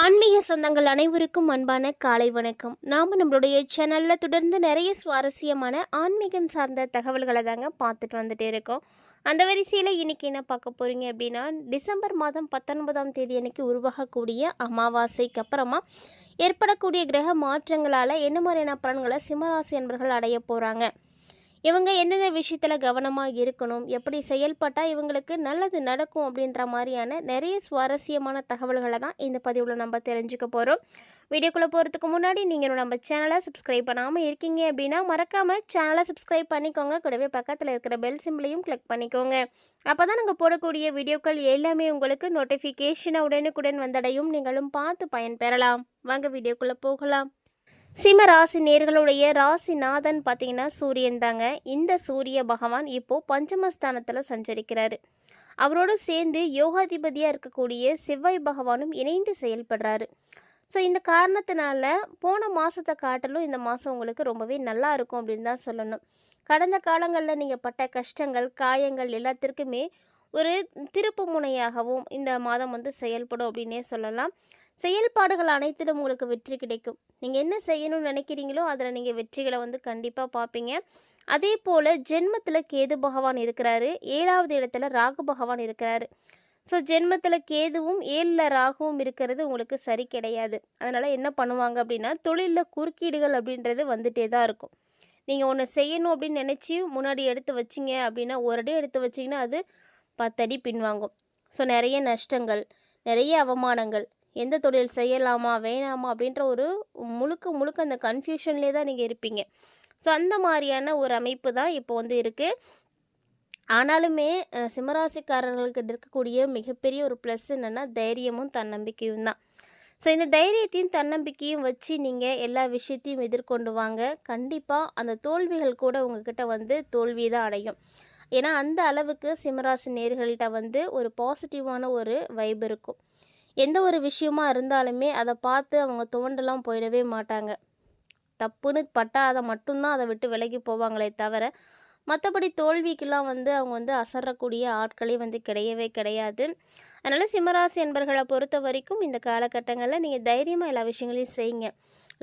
ஆன்மீக சொந்தங்கள் அனைவருக்கும் அன்பான காலை வணக்கம். நாம் நம்மளுடைய சேனலில் தொடர்ந்து நிறைய சுவாரஸ்யமான ஆன்மீகம் சார்ந்த தகவல்களை தாங்க பார்த்துட்டு வந்துட்டு இருக்கோம். அந்த வரிசையில் இன்றைக்கி என்ன பார்க்க போகிறீங்க அப்படின்னா டிசம்பர் மாதம் பத்தொன்பதாம் தேதி அன்னைக்கு உருவாகக்கூடிய அமாவாசைக்கு அப்புறமா ஏற்படக்கூடிய கிரக மாற்றங்களால் என்ன மாதிரியான பலன்களை சிம்மராசி என்பர்கள் அடைய போகிறாங்க இவங்க எந்தெந்த விஷயத்தில் கவனமாக இருக்கணும் எப்படி செயல்பட்டால் இவங்களுக்கு நல்லது நடக்கும் அப்படின்ற மாதிரியான நிறைய சுவாரஸ்யமான தகவல்களை தான் இந்த பதிவில் நம்ம தெரிஞ்சுக்க போகிறோம் வீடியோக்குள்ளே போகிறதுக்கு முன்னாடி நீங்கள் நம்ம சேனலை சப்ஸ்கிரைப் பண்ணாமல் இருக்கீங்க அப்படின்னா மறக்காமல் சேனலை சப்ஸ்கிரைப் பண்ணிக்கோங்க. கூடவே பக்கத்தில் இருக்கிற பெல் சிம்பிளையும் கிளிக் பண்ணிக்கோங்க. அப்போ தான் நாங்கள் போடக்கூடிய வீடியோக்கள் எல்லாமே உங்களுக்கு நோட்டிஃபிகேஷனை உடனுக்குடன் வந்தடையும். நீங்களும் பார்த்து பயன்பெறலாம். வாங்க வீடியோக்குள்ளே போகலாம். சிம்ம ராசி நேர்களுடைய ராசிநாதன் பார்த்தீங்கன்னா சூரியன் தாங்க. இந்த சூரிய பகவான் இப்போது பஞ்சமஸ்தானத்தில் சஞ்சரிக்கிறாரு. அவரோடு சேர்ந்து யோகாதிபதியாக இருக்கக்கூடிய செவ்வாய் பகவானும் இணைந்து செயல்படுறாரு. ஸோ இந்த காரணத்தினால போன மாதத்தை காட்டிலும் இந்த மாதம் உங்களுக்கு ரொம்பவே நல்லா இருக்கும் அப்படின்னு தான் சொல்லணும். கடந்த காலங்களில் நீங்கள் பட்ட கஷ்டங்கள் காயங்கள் எல்லாத்திற்குமே ஒரு திருப்பு முனையாகவும் இந்த மாதம் வந்து செயல்படும் அப்படின்னே சொல்லலாம். செயல்பாடுகள் அனைத்திலும் உங்களுக்கு வெற்றி கிடைக்கும். நீங்கள் என்ன செய்யணும்னு நினைக்கிறீங்களோ அதில் நீங்கள் வெற்றிகளை வந்து கண்டிப்பாக பார்ப்பீங்க. அதே போல் ஜென்மத்தில் கேது பகவான் இருக்கிறாரு. ஏழாவது இடத்துல ராகு பகவான் இருக்கிறாரு. ஸோ ஜென்மத்தில் கேதுவும் ஏழில் ராகுவும் இருக்கிறது உங்களுக்கு சரி கிடையாது. அதனால் என்ன பண்ணுவாங்க அப்படின்னா தொழிலில் குறுக்கீடுகள் அப்படின்றது வந்துட்டே தான் இருக்கும். நீங்கள் ஒன்று செய்யணும் அப்படின்னு நினச்சி முன்னாடி எடுத்து வச்சிங்க அப்படின்னா ஒரு அடி எடுத்து வச்சிங்கன்னா அது பத்தடி பின்வாங்கும். ஸோ நிறைய நஷ்டங்கள் நிறைய அவமானங்கள் எந்த தொழில் செய்யலாமா வேணாமா அப்படின்ற ஒரு முழுக்க முழுக்க அந்த கன்ஃபியூஷன்லேயே தான் நீங்கள் இருப்பீங்க. ஸோ அந்த மாதிரியான ஒரு அமைப்பு தான் இப்போ வந்து இருக்குது ஆனாலுமே சிம்மராசிக்காரர்களுக்கு இருக்கக்கூடிய மிகப்பெரிய ஒரு ப்ளஸ் என்னென்னா தைரியமும் தன்னம்பிக்கையும் தான். ஸோ இந்த தைரியத்தையும் தன்னம்பிக்கையும் வச்சு நீங்கள் எல்லா விஷயத்தையும் எதிர்கொண்டு வாங்க. கண்டிப்பாக அந்த தோல்விகள் கூட உங்ககிட்ட வந்து தோல்வி தான் அடையும். ஏன்னா அந்த அளவுக்கு சிம்மராசி நேர்கள்ட்ட வந்து ஒரு பாசிட்டிவான ஒரு வைப் இருக்கும். எந்த ஒரு விஷயமா இருந்தாலுமே அதை பார்த்து அவங்க துவண்டெல்லாம் போயிடவே மாட்டாங்க. தப்புன்னு பட்டா அதை மட்டும்தான் அதை விட்டு விலகி போவாங்களே தவிர மற்றபடி தோல்விக்கெல்லாம் வந்து அவங்க வந்து அசரக்கூடிய ஆட்களே வந்து கிடையவே கிடையாது. அதனால் சிம்மராசி என்பர்களை பொறுத்த வரைக்கும் இந்த காலகட்டங்களில் நீங்கள் தைரியமாக எல்லா விஷயங்களையும் செய்யுங்க.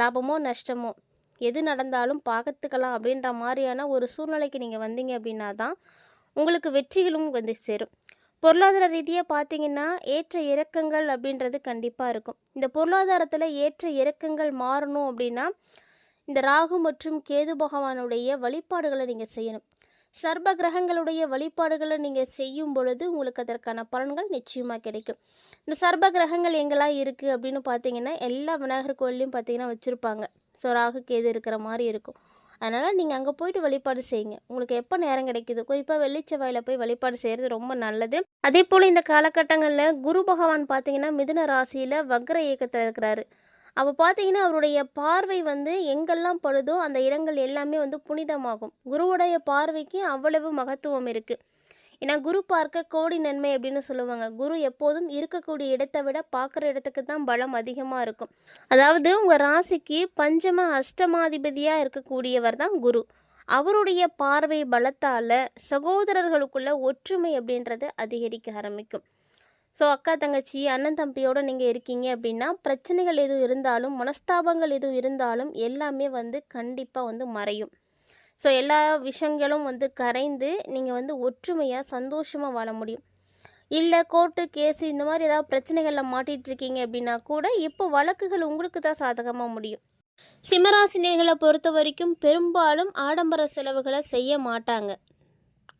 லாபமோ நஷ்டமோ எது நடந்தாலும் பார்க்கத்துக்கலாம் அப்படின்ற மாதிரியான ஒரு சூழ்நிலைக்கு நீங்கள் வந்தீங்க அப்படின்னா தான் உங்களுக்கு வெற்றிகளும் வந்து சேரும். பொருளாதார ரீதியாக பார்த்தீங்கன்னா ஏற்ற இறக்கங்கள் அப்படின்றது கண்டிப்பாக இருக்கும். இந்த பொருளாதாரத்தில் ஏற்ற இறக்கங்கள் மாறணும் அப்படின்னா இந்த ராகு மற்றும் கேது பகவானுடைய வழிபாடுகளை நீங்கள் செய்யணும். சர்ப கிரகங்களுடைய வழிபாடுகளை நீங்கள் செய்யும் பொழுது உங்களுக்கு அதற்கான பலன்கள் நிச்சயமாக கிடைக்கும். இந்த சர்ப கிரகங்கள் எங்கெல்லாம் இருக்குது அப்படின்னு பார்த்தீங்கன்னா எல்லா விநாயகர் கோயிலையும் பார்த்தீங்கன்னா வச்சுருப்பாங்க. ஸோ ராகு கேது இருக்கிற மாதிரி இருக்கும். அதனால் நீங்கள் அங்கே போயிட்டு வழிபாடு செய்யுங்க. உங்களுக்கு எப்போ நேரம் கிடைக்குது குறிப்பாக வெள்ளிச்செவ்வாயில் போய் வழிபாடு செய்கிறது ரொம்ப நல்லது. அதே போல் இந்த காலகட்டங்களில் குரு பகவான் பார்த்தீங்கன்னா மிதுன ராசியில் வக்ர இயக்கத்தில் இருக்கிறாரு. அப்போ பார்த்தீங்கன்னா அவருடைய பார்வை வந்து எங்கெல்லாம் படுதோ அந்த இடங்கள் எல்லாமே வந்து புனிதமாகும். குருவுடைய பார்வைக்கு அவ்வளவு மகத்துவம் இருக்குது ஏன்னா குரு பார்க்க கோடி நன்மை அப்படின்னு சொல்லுவாங்க. குரு எப்போதும் இருக்கக்கூடிய இடத்தை விட பார்க்குற இடத்துக்கு தான் பலம் அதிகமாக இருக்கும். அதாவது உங்கள் ராசிக்கு பஞ்சம அஷ்டமாதிபதியாக இருக்கக்கூடியவர் தான் குரு. அவருடைய பார்வை பலத்தால் சகோதரர்களுக்குள்ள ஒற்றுமை அப்படின்றது அதிகரிக்க ஆரம்பிக்கும். ஸோ அக்கா தங்கச்சி அண்ணன் தம்பியோடு நீங்கள் இருக்கீங்க அப்படின்னா பிரச்சனைகள் எதுவும் இருந்தாலும் மனஸ்தாபங்கள் எதுவும் இருந்தாலும் எல்லாமே வந்து கண்டிப்பாக வந்து மறையும். ஸோ எல்லா விஷயங்களும் வந்து கரைந்து நீங்கள் வந்து ஒற்றுமையாக சந்தோஷமாக வாழ முடியும். இல்லை கோர்ட்டு கேஸு இந்த மாதிரி ஏதாவது பிரச்சனைகளில் மாட்டிகிட்டு இருக்கீங்க அப்படின்னா கூட இப்போ வழக்குகள் உங்களுக்கு தான் சாதகமாக முடியும். சிம்மராசினியர்களை பொறுத்த வரைக்கும் பெரும்பாலும் ஆடம்பர செலவுகளை செய்ய மாட்டாங்க.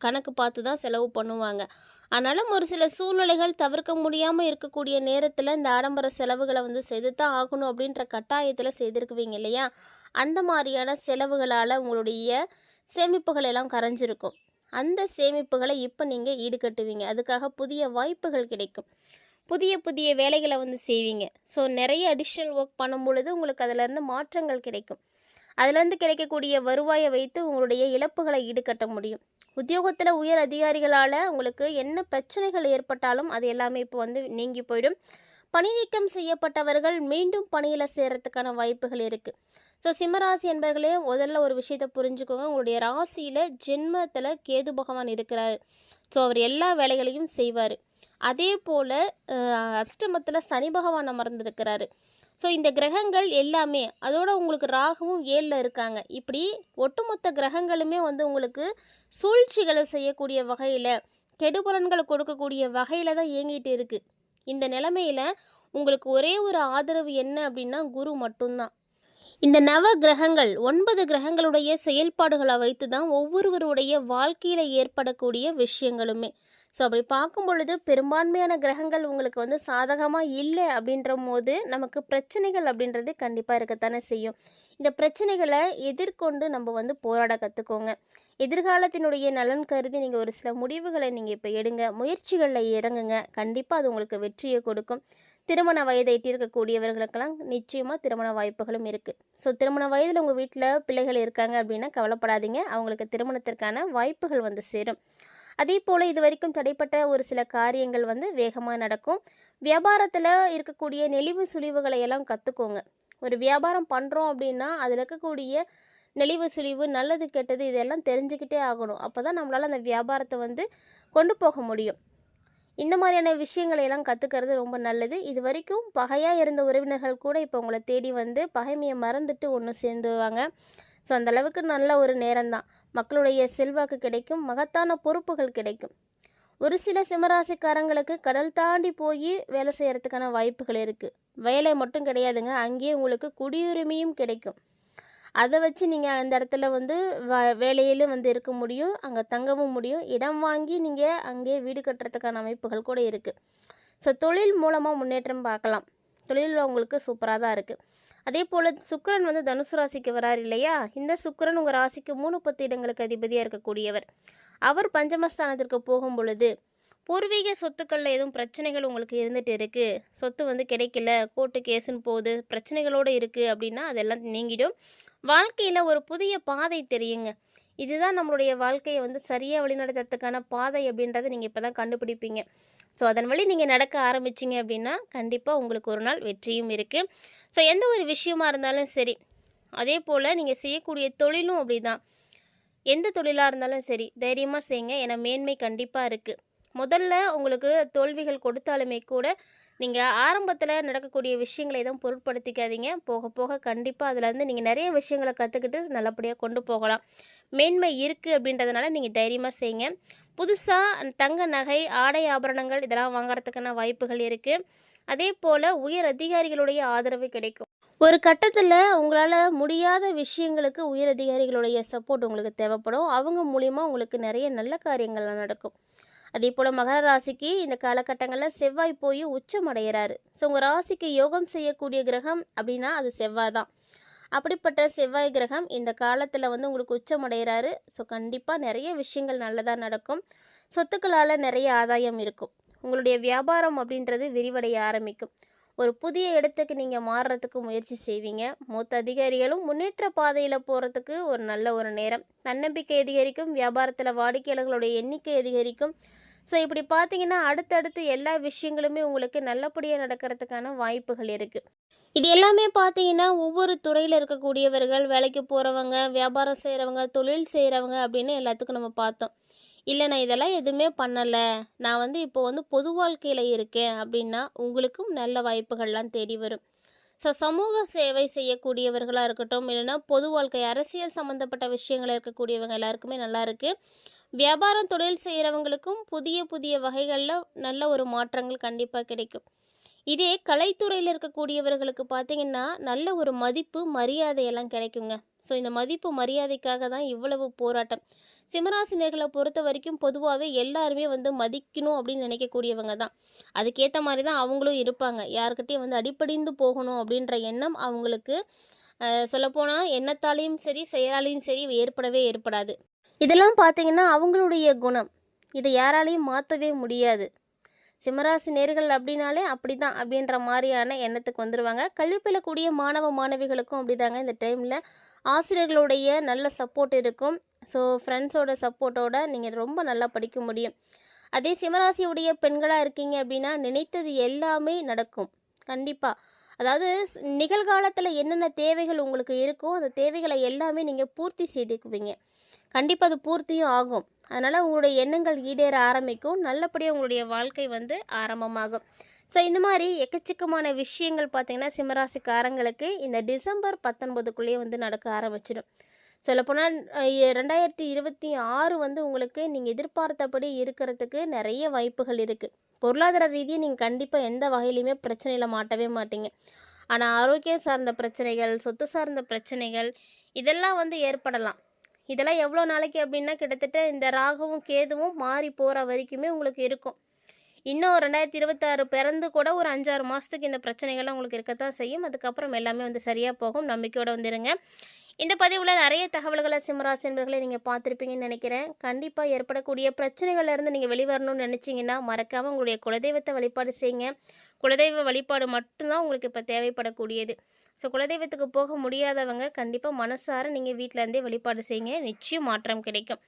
கணக்கு பார்த்து தான் செலவு பண்ணுவாங்க. ஆனாலும் ஒரு சில சூழ்நிலைகள் தவிர்க்க முடியாமல் இருக்கக்கூடிய நேரத்தில் இந்த ஆடம்பர செலவுகளை வந்து செய்து தான் ஆகணும் அப்படின்ற கட்டாயத்தில் செய்திருக்குவீங்க இல்லையா? அந்த மாதிரியான செலவுகளால் உங்களுடைய சேமிப்புகள் எல்லாம் கரைஞ்சிருக்கும். அந்த சேமிப்புகளை இப்போ நீங்கள் ஈடுகட்டுவீங்க. அதுக்காக புதிய வாய்ப்புகள் கிடைக்கும். புதிய புதிய வேலைகளை வந்து செய்வீங்க. ஸோ நிறைய அடிஷ்னல் ஒர்க் பண்ணும் பொழுது உங்களுக்கு அதிலேருந்து மாற்றங்கள் கிடைக்கும். அதுலேருந்து கிடைக்கக்கூடிய வருவாயை வைத்து உங்களுடைய இழப்புகளை ஈடுகட்ட முடியும். உத்தியோகத்தில் உயர் அதிகாரிகளால் உங்களுக்கு என்ன பிரச்சனைகள் ஏற்பட்டாலும் அது எல்லாமே இப்போ வந்து நீங்கி போயிடும். பணி நீக்கம் செய்யப்பட்டவர்கள் மீண்டும் பணியில் சேர்கிறதுக்கான வாய்ப்புகள் இருக்குது ஸோ சிம்மராசி என்பர்களே முதல்ல ஒரு விஷயத்தை புரிஞ்சுக்கோங்க. உங்களுடைய ராசியில் ஜென்மத்தில் கேது பகவான் இருக்கிறார். ஸோ அவர் எல்லா வேலைகளையும் செய்வார். அதே போல் அஷ்டமத்தில் சனி பகவான் அமர்ந்திருக்கிறாரு. ஸோ இந்த கிரகங்கள் எல்லாமே அதோட உங்களுக்கு ராகுவும் ஏழில் இருக்காங்க. இப்படி ஒட்டுமொத்த கிரகங்களுமே வந்து உங்களுக்கு சூழ்ச்சிகளை செய்யக்கூடிய வகையில் கெடுபலன்களை கொடுக்கக்கூடிய வகையில் தான் இயங்கிட்டு இருக்குது இந்த நிலமையில உங்களுக்கு ஒரே ஒரு ஆதரவு என்ன அப்படின்னா குரு மட்டும்தான். இந்த நவ கிரகங்கள் ஒன்பது கிரகங்களுடைய செயல்பாடுகளை வைத்து தான் ஒவ்வொருவருடைய வாழ்க்கையில் ஏற்படக்கூடிய விஷயங்களுமே. ஸோ அப்படி பார்க்கும் பொழுது பெரும்பான்மையான கிரகங்கள் உங்களுக்கு வந்து சாதகமாக இல்லை அப்படின்ற போது நமக்கு பிரச்சனைகள் அப்படின்றது கண்டிப்பாக இருக்கத்தானே செய்யும். இந்த பிரச்சனைகளை எதிர்கொண்டு நம்ம வந்து போராட கற்றுக்கோங்க எதிர்காலத்தினுடைய நலன் கருதி நீங்கள் ஒரு சில முடிவுகளை நீங்கள் இப்போ எடுங்க. முயற்சிகளில் இறங்குங்க. கண்டிப்பாக அது உங்களுக்கு வெற்றியை கொடுக்கும். திருமண வயதை எட்டியிருக்கக்கூடியவர்களுக்கெல்லாம் நிச்சயமாக திருமண வாய்ப்புகளும் இருக்குது ஸோ திருமண வயதில் உங்கள் வீட்டில் பிள்ளைகள் இருக்காங்க அப்படின்னா கவலைப்படாதீங்க. அவங்களுக்கு திருமணத்திற்கான வாய்ப்புகள் வந்து சேரும். அதே போல் இது வரைக்கும் தடைப்பட்ட ஒரு சில காரியங்கள் வந்து வேகமாக நடக்கும். வியாபாரத்தில் இருக்கக்கூடிய நெளிவு சுழிவுகளை எல்லாம் கற்றுக்கோங்க ஒரு வியாபாரம் பண்ணுறோம் அப்படின்னா அதில் இருக்கக்கூடிய நெளிவு சுழிவு நல்லது கெட்டது இதெல்லாம் தெரிஞ்சுக்கிட்டே ஆகணும். அப்போ தான் நம்மளால் அந்த வியாபாரத்தை வந்து கொண்டு போக முடியும். இந்த மாதிரியான விஷயங்களை எல்லாம் கற்றுக்கிறது ரொம்ப நல்லது. இது வரைக்கும் பகையாக இருந்த உறவினர்கள் கூட இப்போ உங்களை தேடி வந்து பகைமையை மறந்துட்டு ஒன்று சேர்ந்துவாங்க ஸோ அந்தளவுக்கு நல்ல ஒரு நேரம்தான். மக்களுடைய செல்வாக்கு கிடைக்கும் மகத்தான பொறுப்புகள் கிடைக்கும். ஒரு சில சிம்மராசிக்காரங்களுக்கு கடல் தாண்டி போய் வேலை செய்கிறதுக்கான வாய்ப்புகள் இருக்குது வேலை மட்டும் கிடையாதுங்க அங்கேயே உங்களுக்கு குடியுரிமையும் கிடைக்கும். அதை வச்சு நீங்கள் அந்த இடத்துல வந்து வ வேலையிலும் வந்து இருக்க முடியும் அங்கே தங்கவும் முடியும். இடம் வாங்கி நீங்கள் அங்கேயே வீடு கட்டுறதுக்கான அமைப்புகள் கூட இருக்குது ஸோ தொழில் மூலமாக முன்னேற்றம் பார்க்கலாம். தொழில் உங்களுக்கு சூப்பராக தான் இருக்குது அதே போல் சுக்கரன் வந்து தனுசு ராசிக்கு வரார் இல்லையா? இந்த சுக்கிரன் உங்கள் ராசிக்கு மூணு பத்து இடங்களுக்கு அதிபதியாக இருக்கக்கூடியவர். அவர் பஞ்சமஸ்தானத்திற்கு போகும் பொழுது பூர்வீக சொத்துக்களில் எதுவும் பிரச்சனைகள் உங்களுக்கு இருந்துகிட்டு இருக்குது சொத்து வந்து கிடைக்கல கோர்ட்டு கேஸுன்னு போகுது பிரச்சனைகளோடு இருக்குது அப்படின்னா அதெல்லாம் நீங்கிடும். வாழ்க்கையில் ஒரு புதிய பாதை தெரியுங்க. இதுதான் நம்மளுடைய வாழ்க்கையை வந்து சரியாக வழிநடத்துறதுக்கான பாதை அப்படின்றத நீங்கள் இப்போ தான் கண்டுபிடிப்பீங்க. ஸோ அதன் வழி நீங்கள் நடக்க ஆரம்பிச்சிங்க அப்படின்னா கண்டிப்பாக உங்களுக்கு ஒரு நாள் வெற்றியும் இருக்குது ஸோ எந்த ஒரு விஷயமா இருந்தாலும் சரி அதே போல் நீங்கள் செய்யக்கூடிய தொழிலும் அப்படி தான் எந்த தொழிலாக இருந்தாலும் சரி தைரியமாக செய்யுங்க. ஏன்னா மேன்மை கண்டிப்பாக இருக்குது முதல்ல உங்களுக்கு தோல்விகள் கொடுத்தாலுமே கூட நீங்கள் ஆரம்பத்தில் நடக்கக்கூடிய விஷயங்களை எதுவும் பொருட்படுத்திக்காதீங்க. போக போக கண்டிப்பாக அதிலேருந்து நீங்கள் நிறைய விஷயங்களை கற்றுக்கிட்டு நல்லபடியாக கொண்டு போகலாம். மேன்மை இருக்குது அப்படின்றதுனால நீங்கள் தைரியமாக செய்யுங்க புதுசாக தங்க நகை ஆடை ஆபரணங்கள் இதெல்லாம் வாங்குறதுக்கான வாய்ப்புகள் இருக்குது அதே போல் உயர் அதிகாரிகளுடைய ஆதரவு கிடைக்கும். ஒரு கட்டத்தில் உங்களால் முடியாத விஷயங்களுக்கு உயர் அதிகாரிகளுடைய சப்போர்ட் உங்களுக்கு தேவைப்படும். அவங்க மூலிமா உங்களுக்கு நிறைய நல்ல காரியங்கள்லாம் நடக்கும். அதே போல் மகர ராசிக்கு இந்த காலகட்டங்களில் செவ்வாய் போய் உச்சம் அடைகிறாரு ஸோ உங்கள் ராசிக்கு யோகம் செய்யக்கூடிய கிரகம் அப்படின்னா அது செவ்வாய் தான். அப்படிப்பட்ட செவ்வாய் கிரகம் இந்த காலத்தில் வந்து உங்களுக்கு உச்சமடைகிறாரு. ஸோ கண்டிப்பாக நிறைய விஷயங்கள் நல்லதாக நடக்கும். சொத்துக்களால் நிறைய ஆதாயம் இருக்கும். உங்களுடைய வியாபாரம் அப்படின்றது விரிவடைய ஆரம்பிக்கும். ஒரு புதிய இடத்துக்கு நீங்கள் மாறுறதுக்கு முயற்சி செய்வீங்க. மூத்த அதிகாரிகளும் முன்னேற்ற பாதையில் போகிறதுக்கு ஒரு நல்ல ஒரு நேரம். தன்னம்பிக்கை அதிகரிக்கும். வியாபாரத்தில் வாடிக்கையாளர்களுடைய எண்ணிக்கை அதிகரிக்கும். ஸோ இப்படி பார்த்தீங்கன்னா அடுத்தடுத்து எல்லா விஷயங்களுமே உங்களுக்கு நல்லபடியாக நடக்கிறதுக்கான வாய்ப்புகள் இருக்குது இது எல்லாமே பார்த்தீங்கன்னா ஒவ்வொரு துறையில் இருக்கக்கூடியவர்கள் வேலைக்கு போகிறவங்க வியாபாரம் செய்கிறவங்க தொழில் செய்கிறவங்க அப்படின்னு எல்லாத்துக்கும் நம்ம பார்த்தோம். இல்லை நான் இதெல்லாம் எதுவுமே பண்ணலை. நான் வந்து இப்போ வந்து பொது வாழ்க்கையில் இருக்கேன் அப்படின்னா உங்களுக்கும் நல்ல வாய்ப்புகள்லாம் தேடி வரும். ஸோ சமூக சேவை செய்யக்கூடியவர்களாக இருக்கட்டும் இல்லைன்னா பொது வாழ்க்கை அரசியல் சம்மந்தப்பட்ட விஷயங்கள் இருக்கக்கூடியவங்க எல்லாருக்குமே நல்லா இருக்குது வியாபாரம் தொழில் செய்கிறவங்களுக்கும் புதிய புதிய வகைகளில் நல்ல ஒரு மாற்றங்கள் கண்டிப்பாக கிடைக்கும். இதே கலைத்துறையில் இருக்கக்கூடியவர்களுக்கு பார்த்தீங்கன்னா நல்ல ஒரு மதிப்பு மரியாதையெல்லாம் கிடைக்குங்க. ஸோ இந்த மதிப்பு மரியாதைக்காக தான் இவ்வளவு போராட்டம். சிம்மராசினியர்களை பொறுத்த வரைக்கும் பொதுவாகவே எல்லாருமே வந்து மதிக்கணும் அப்படின்னு நினைக்கக்கூடியவங்க தான். அதுக்கேற்ற மாதிரி தான் அவங்களும் இருப்பாங்க. யாருக்கிட்டையும் வந்து அடிப்படைந்து போகணும் அப்படின்ற எண்ணம் அவங்களுக்கு சொல்லப்போனால் எண்ணத்தாலையும் சரி செயலாலையும் சரி ஏற்படவே ஏற்படாது. இதெல்லாம் பார்த்தீங்கன்னா அவங்களுடைய குணம். இதை யாராலையும் மாற்றவே முடியாது. சிம்மராசி நேர்கள் அப்படின்னாலே அப்படி தான் அப்படின்ற மாதிரியான எண்ணத்துக்கு வந்துடுவாங்க கல்வி பெறக்கூடிய மாணவ மாணவிகளுக்கும் அப்படிதாங்க இந்த டைமில் ஆசிரியர்களுடைய நல்ல சப்போர்ட் இருக்கும். ஸோ ஃப்ரெண்ட்ஸோட சப்போர்ட்டோட நீங்கள் ரொம்ப நல்லா படிக்க முடியும். அதே சிம்மராசியுடைய பெண்களாக இருக்கீங்க அப்படின்னா நினைத்தது எல்லாமே நடக்கும். கண்டிப்பாக அதாவது நிகழ்காலத்தில் என்னென்ன தேவைகள் உங்களுக்கு இருக்கோ அந்த தேவைகளை எல்லாமே நீங்கள் பூர்த்தி செய்துக்குவீங்க. கண்டிப்பாக அது பூர்த்தியும் ஆகும். அதனால் உங்களுடைய எண்ணங்கள் ஈடேற ஆரம்பிக்கும். நல்லபடியாக உங்களுடைய வாழ்க்கை வந்து ஆரம்பமாகும். ஸோ இந்த மாதிரி எக்கச்சக்கமான விஷயங்கள் பார்த்திங்கன்னா சிம்மராசிக்காரங்களுக்கு இந்த டிசம்பர் பத்தொன்பதுக்குள்ளேயே வந்து நடக்க ஆரம்பிச்சிடும். சொல்லப்போனால் ரெண்டாயிரத்தி இருபத்தி ஆறு வந்து உங்களுக்கு நீங்கள் எதிர்பார்த்தபடி இருக்கிறதுக்கு நிறைய வாய்ப்புகள் இருக்குது பொருளாதார ரீதியாக நீங்கள் கண்டிப்பாக எந்த வகையிலையுமே பிரச்சனையில் மாட்டவே மாட்டீங்க. ஆனால் ஆரோக்கியம் சார்ந்த பிரச்சனைகள் சொத்து சார்ந்த பிரச்சனைகள் இதெல்லாம் வந்து ஏற்படலாம். இதெல்லாம் எவ்வளோ நாளைக்கு அப்படின்னா கிட்டத்தட்ட இந்த ராகவும் கேதுவும் மாறி போகிற வரைக்குமே உங்களுக்கு இருக்கும். இன்னும் ரெண்டாயிரத்தி இருபத்தாறு பிறந்து கூட ஒரு அஞ்சாறு மாதத்துக்கு இந்த பிரச்சனைகள்லாம் உங்களுக்கு இருக்கத்தான் செய்யும். அதுக்கப்புறம் எல்லாமே வந்து சரியாக போகும். நம்பிக்கையோடு வந்துடுங்க இந்த பதிவில் நிறைய தகவல்களை சிம்மராசி என்பர்களை நீங்கள் பார்த்துருப்பீங்கன்னு நினைக்கிறேன். கண்டிப்பாக ஏற்படக்கூடிய பிரச்சனைகள்லேருந்து நீங்கள் வெளிவரணும்னு நினச்சிங்கன்னா மறக்காமல் உங்களுடைய குலதெய்வத்தை வழிபாடு செய்யுங்க. குலதெய்வ வழிபாடு மட்டும்தான் உங்களுக்கு இப்போ தேவைப்படக்கூடியது. ஸோ குலதெய்வத்துக்கு போக முடியாதவங்க கண்டிப்பாக மனசார நீங்கள் வீட்டிலேருந்தே வழிபாடு செய்யுங்க. நிச்சயம் மாற்றம் கிடைக்கும்.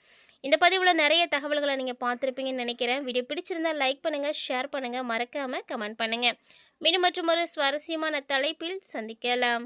இந்த பதிவில் நிறைய தகவல்களை நீங்கள் பார்த்துருப்பீங்கன்னு நினைக்கிறேன். வீடியோ பிடிச்சிருந்தா லைக் பண்ணுங்கள் ஷேர் பண்ணுங்கள் மறக்காமல் கமெண்ட் பண்ணுங்கள் மீண்டும் மற்றும் ஒரு சுவாரஸ்யமான தலைப்பில் சந்திக்கலாம்.